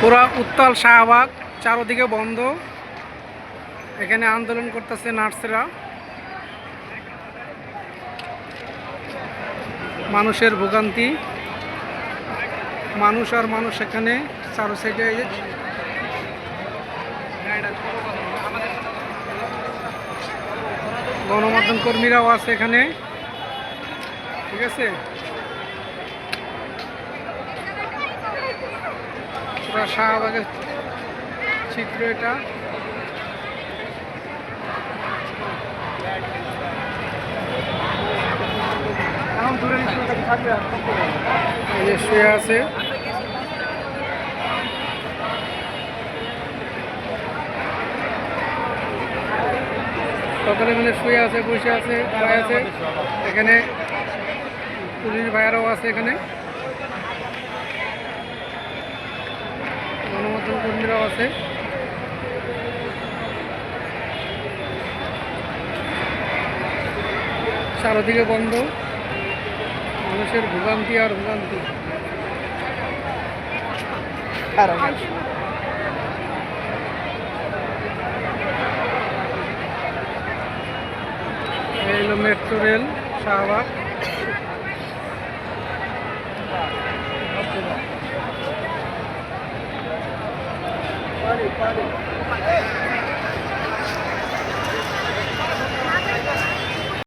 পুরা উত্তাল শাহবাগ, চারোদিকে বন্ধ। এখানে আন্দোলন করতেছে নার্সরা। মানুষের ভোগান্তি। মানুষ আর মানুষ এখানে, চারো সাইডে গণমাধ্যম কর্মীরাও আছে এখানে। ঠিক আছে? পুরা শাহবাগের চিত্র এটা। শুয়ে আছে। সকলে মিলে শুয়ে আছে, বসে আছে, দাঁড়ায় আছে। এখানে পুলিশ ভাইয়ারাও আছে এখানে। গণমাধ্যম কর্মীরাও আছে। চারদিকে বন্ধ। মানুষের ভোগান্তি আর ভোগান্তি। Metro rail Shahbag. Parem, parem.